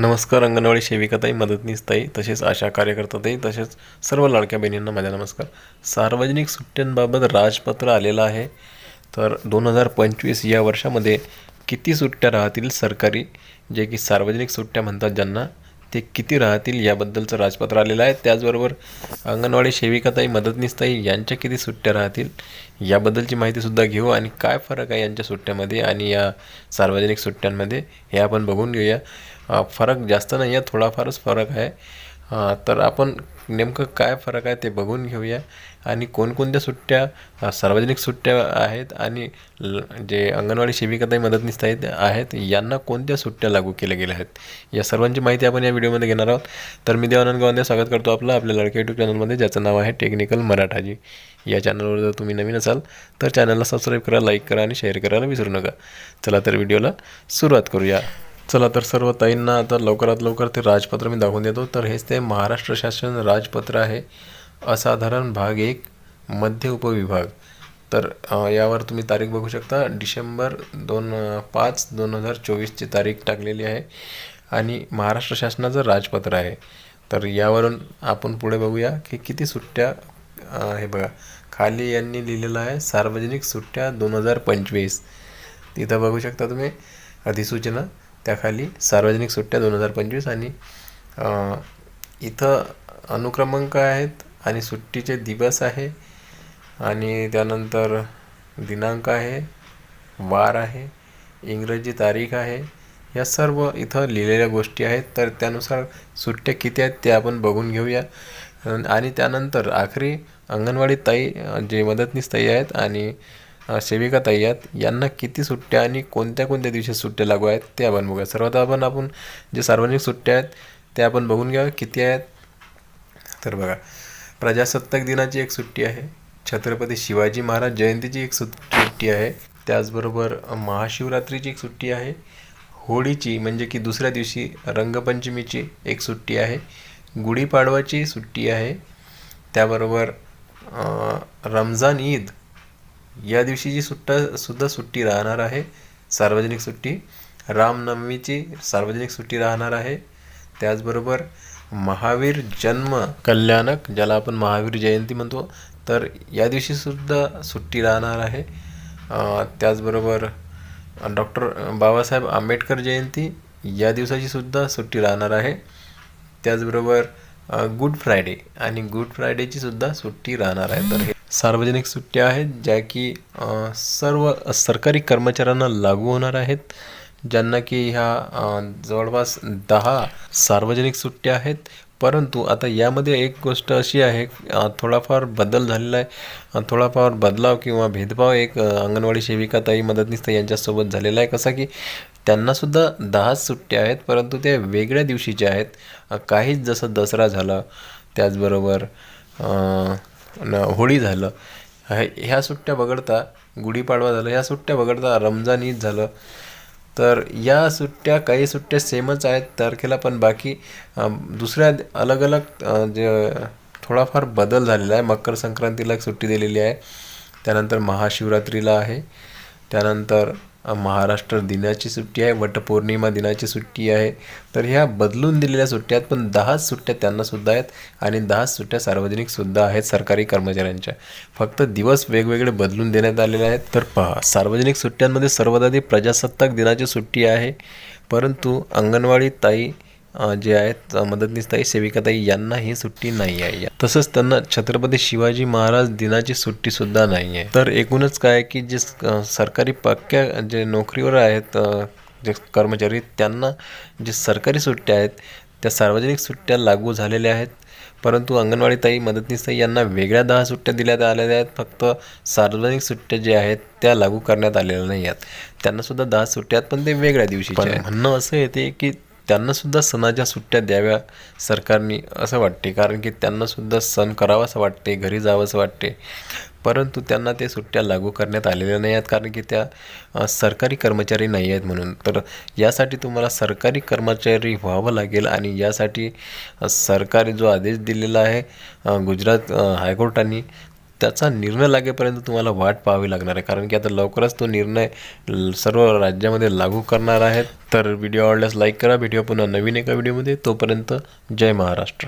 नमस्कार अंगणवाडी सेविकाताई मदतनीसताई तसेच आशा कार्यकर्ताताई तसेच सर्व लाडक्या बहिणींना माझा नमस्कार. सार्वजनिक सुट्ट्यांबाबत राजपत्र आलेलं आहे. तर दोन हजार पंचवीस या वर्षामध्ये किती सुट्ट्या राहतील सरकारी जे की सार्वजनिक सुट्ट्या म्हणतात ज्यांना? ते किती राहतील याबद्दलचं राजपत्र आलेलं आहे. त्याचबरोबर अंगणवाडी सेविकाताई मदतनीसताई यांच्या किती सुट्ट्या राहतील याबद्दलची माहितीसुद्धा घेऊ. आणि काय फरक आहे यांच्या सुट्ट्यामध्ये आणि या सार्वजनिक सुट्ट्यांमध्ये हे आपण बघून घेऊया. फरक जास्त नाही आहे थोडाफारच फरक आहे. तर आपण नेमकं काय फरक आहे ते बघून घेऊया. आणि कोणकोणत्या सुट्ट्या सार्वजनिक सुट्ट्या आहेत आणि ल जे अंगणवाडी सेविकाताई मदतनीस आहेत आहेत यांना कोणत्या सुट्ट्या लागू केल्या गेल्या आहेत? या सर्वांची माहिती आपण या व्हिडिओमध्ये घेणार आहोत. तर मी देवानंद गावंदे स्वागत करतो आपलं आपल्या लडके यूट्यूब चॅनलमध्ये ज्याचं नाव आहे टेक्निकल मराठाजी या चॅनलवर जर तुम्ही नवीन असाल तर चॅनलला सबस्क्राईब करा लाईक करा आणि शेअर करायला विसरू नका. चला तर व्हिडिओला सुरुवात करूया. चला तर सर्व ताईंना आता लवकरात लवकर ते राजपत्र मी दाखवून देतो. तर हेच ते महाराष्ट्र शासन राजपत्र आहे. असाधारण भाग एक मध्य उपविभाग. तर यावर तुम्ही तारीख बघू शकता. डिसेंबर दोन पाच दोन हजार चोवीसची तारीख टाकलेली आहे. आणि महाराष्ट्र शासनाचं राजपत्र आहे. तर यावरून आपण पुढे बघूया की किती सुट्ट्या हे बघा. खाली यांनी लिहिलेलं आहे सार्वजनिक सुट्ट्या दोन हजार पंचवीस. तिथं बघू शकता तुम्ही अधिसूचना. त्याखाली सार्वजनिक सुट्ट्या दोन हजार पंचवीस आणि इथं अनुक्रमांक आहेत आणि सुट्टीचे दिवस आहे आणि त्यानंतर दिनांक आहे वार आहे इंग्रजी तारीख आहे या सर्व इथं लिहिलेल्या गोष्टी आहेत. तर त्यानुसार सुट्ट्या किती आहेत ते आपण बघून घेऊया. आणि त्यानंतर आखरी अंगणवाडी ताई जे मदतनीस ताई आहेत आणि सेविका ताई आहेत. यांना किती सुट्ट्या आणि कोणत्या कोणत्या दिवशी सुट्ट्या लागू आहेत ते आपण बघूया. सर्वात आपण आपण जे सार्वजनिक सुट्ट्या आहेत ते आपण बघून घ्या. किती आहेत? तर बघा प्रजासत्ताक दिनाची एक सुट्टी आहे. छत्रपती शिवाजी महाराज जयंतीची एक सुट्टी आहे. त्याचबरोबर महाशिवरात्रीची एक सुट्टी आहे. होळीची म्हणजे की दुसऱ्या दिवशी रंगपंचमीची एक सुट्टी आहे. गुढीपाडवाची सुट्टी आहे. त्याबरोबर रमजान ईद या दिवशीची सुट्टा सुद्धा सुट्टी राहणार आहे सार्वजनिक सुट्टी रामनवमीची सार्वजनिक सुट्टी राहणार आहे. त्याचबरोबर महावीर जन्म कल्याणक ज्याला आपण महावीर जयंती म्हणतो तर या दिवशीसुद्धा सुट्टी राहणार आहे. त्याचबरोबर डॉक्टर बाबासाहेब आंबेडकर जयंती या दिवसाची सुद्धा सुट्टी राहणार आहे. त्याचबरोबर गुड फ्रायडे आणि गुड फ्रायडेची सुद्धा सुट्टी राहणार आहे. तर हे सार्वजनिक सुट्ट्या आहेत ज्या की सर्व सरकारी कर्मचाऱ्यांना लागू होणार आहेत ज्यांना की ह्या जवळपास दहा सार्वजनिक सुट्ट्या आहेत. परंतु आता यामध्ये एक गोष्ट अशी आहे थोडाफार बदल झालेला आहे. थोडाफार बदलाव किंवा भेदभाव एक अंगणवाडी सेविका ताई मदतनीस यांच्यासोबत झालेला आहे. कसा की त्यांनासुद्धा दहाच सुट्ट्या आहेत परंतु त्या वेगळ्या दिवशीच्या आहेत. काहीच जसं दसरा झालं त्याचबरोबर होळी झालं. हे- ह्या सुट्ट्या वगळता गुढीपाडवा झालं ह्या सुट्ट्या वगळता रमजान ईद झालं. तर या सुट्ट्या काही सुट्ट्या सेमच आहेत तारखेला पण बाकी दुसऱ्या अलग अलग जे थोडाफार बदल झालेला आहे. मकर संक्रांतीला एक सुट्टी दिलेली आहे. त्यानंतर महाशिवरात्रीला आहे. त्यानंतर महाराष्ट्र दिनाची सुट्टी आहे वटपौर्णिमा दिनाची सुट्टी आहे. तर ह्या बदलून दिलेल्या सुट्ट्या आहेत पण दहाच सुट्ट्या त्यांनासुद्धा आहेत आणि दहाच सुट्ट्या सार्वजनिकसुद्धा आहेत सरकारी कर्मचाऱ्यांच्या. फक्त दिवस वेगवेगळे बदलून देण्यात आलेले आहेत. तर पहा सार्वजनिक सुट्ट्यांमध्ये सर्वात आधी प्रजासत्ताक दिनाची सुट्टी आहे. परंतु अंगणवाडी ताई जे आहेत मदतनीसताई सेविकाताई यांनाही यांना ही सुट्टी नाही आहे तसंच त्यांना छत्रपती शिवाजी महाराज दिनाची सुट्टी सुद्धा नाही आहे तर एकूणच काय की जे सरकारी पक्क्या जे नोकरीवर आहेत जे कर्मचारी त्यांना जे सरकारी सुट्ट्या आहेत त्या सार्वजनिक सुट्ट्या लागू झालेल्या आहेत. परंतु अंगणवाडी ताई यांना वेगळ्या दहा सुट्ट्या दिल्यात आलेल्या आहेत. फक्त सार्वजनिक सुट्ट्या ज्या आहेत त्या लागू करण्यात आलेल्या नाही आहेत त्यांनासुद्धा दहा सुट्ट्या आहेत पण ते वेगळ्या दिवशी म्हणणं असं येते की त्यांनासुद्धा सणाच्या सुट्ट्या द्याव्या सरकारने असं वाटते. कारण की त्यांनासुद्धा सण करावासं वाटते घरी जावंसं वाटते. परंतु त्यांना ते सुट्ट्या लागू करण्यात आलेल्या नाही आहेत कारण की त्या सरकारी कर्मचारी नाही आहेत म्हणून. तर यासाठी तुम्हाला सरकारी कर्मचारी व्हावं लागेल आणि यासाठी सरकारी जो आदेश दिलेला आहे गुजरात हायकोर्टाने त्याचा निर्णय लागेपर्यंत तुम्हाला वाट पाहावी लागणार आहे. कारण की आता लवकरच तो निर्णय सर्व राज्यामध्ये लागू करणार आहेत. तर व्हिडिओ आवडल्यास लाईक करा. व्हिडिओ पुन्हा नवीन एका व्हिडिओमध्ये तोपर्यंत जय महाराष्ट्र.